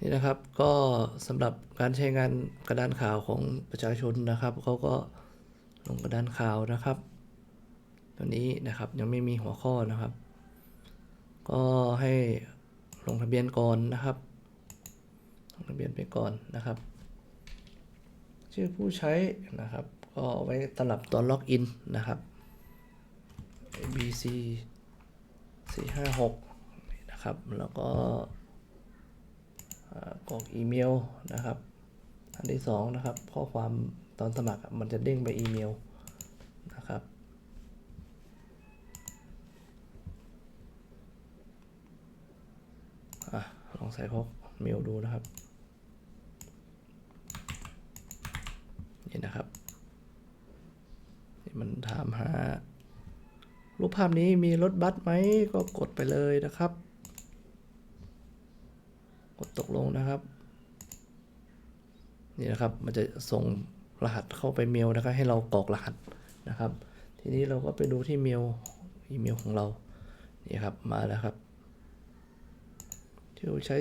นี่นะครับก็สำหรับการใช้งานกระดานข่าวของประชาชนนะครับเขาก็ลงกระดานข่าวนะครับ ตัวนี้นะครับยังไม่มีหัวข้อนะครับ ก็ให้ลงทะเบียนก่อนนะครับลงทะเบียนไปก่อนนะครับ ชื่อผู้ใช้นะครับ ก็เอาไว้ตลับตอนล็อกอินนะครับ abc 456นะครับแล้วก็ กรอกอีเมลนะครับ อันที่สองนะครับข้อความตอนสมัครมันจะเด้งไปอีเมลนะครับอลองใส่ข้อเมลดูนะครับนี่นะครับนี่มันถามหารูปภาพนี้มีรถบัสไหมก็กดไปเลยนะครับ ตกลงนะครับ นี่นะครับมันจะส่งรหัสเข้าไปเมลนะครับให้เรากรอกรหัสนะครับ ทีนี้เราก็ไปดูที่เมลอีเมลของเรานี่ครับมาแล้วครับที่เราใช้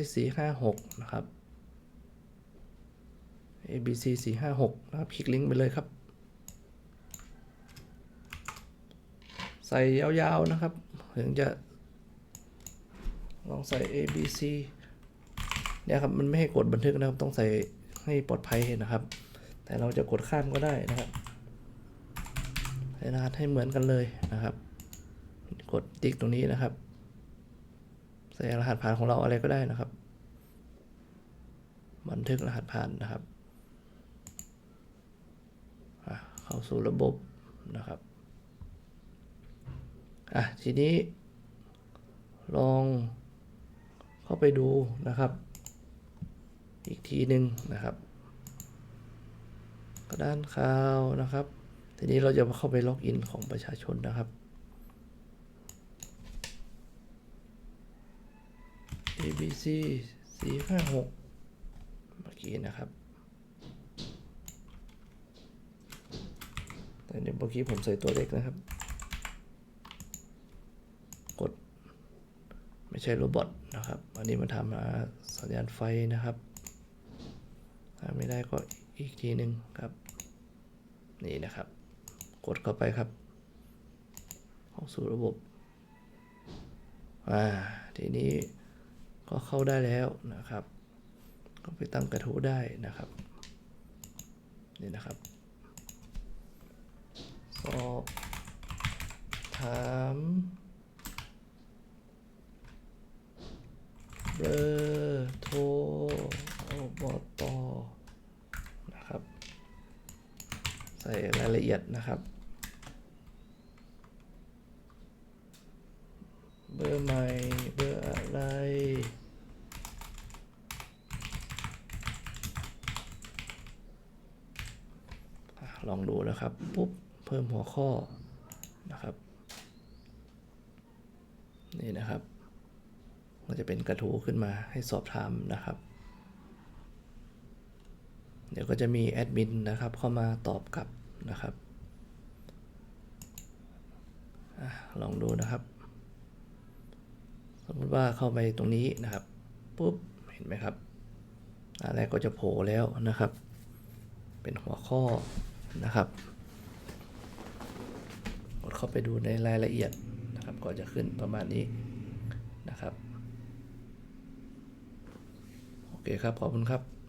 456นะครับ abc 456นะครับ คลิกลิงก์ไปเลยครับ ใส่ยาวๆนะครับ ถึงจะลองใส่ abc เนี่ยครับมันไม่ให้กดบันทึกนะครับ ต้องใส่ให้ปลอดภัยนะครับ แต่เราจะกดข้ามก็ได้นะครับใส่รหัสให้เหมือนกันเลยนะครับ กดติ๊กตรงนี้นะครับ ใส่รหัสผ่านของเราอะไรก็ได้นะครับ บันทึกรหัสผ่านนะครับเข้าสู่ระบบนะครับอะทีนี้ลองเข้าไปดูนะครับ อีกทีหนึ่งนะครับกระดานข่าวนะครับ ทีนี้เราจะมาเข้าไปล็อกอินของประชาชนนะครับ abc สี่ห้าหกเมื่อกี้นะครับแต่เดี๋ยวเมื่อกี้ผมใส่ตัวเล็กนะครับ กด ไม่ใช่โรบอทนะครับ อันนี้มันทำมาสัญญาณไฟนะครับ ถ้าไม่ได้ก็อีกทีหนึ่งครับ นี่นะครับ กดเข้าไปครับเข้าสู่ระบบอ่าทีนี้ก็เข้าได้แล้วนะครับ ก็ไปตั้งกระทู้ได้นะครับ นี่นะครับ สอบถามเบอร์โทรอบตนะครับ ใส่รายละเอียดนะครับ เบอร์ใหม่เบอร์อะไรลองดูนะครับปุ๊บเพิ่มหัวข้อนะครับนี่นะครับมันจะเป็นกระทู้ขึ้นมาให้สอบถามนะครับ เดี๋ยวก็จะมีแอดมินนะครับเข้ามาตอบกลับนะครับอลองดูนะครับ สมมติว่าเข้าไปตรงนี้นะครับปุ๊บเห็นไหมครับอันแรก็จะโผล่แล้วนะครับ เป็นหัวข้อนะครับกดเข้าไปดูในรายละเอียดนะครับ ก็จะขึ้นประมาณนี้นะครับ โอเคครับ ขอบคุณครับ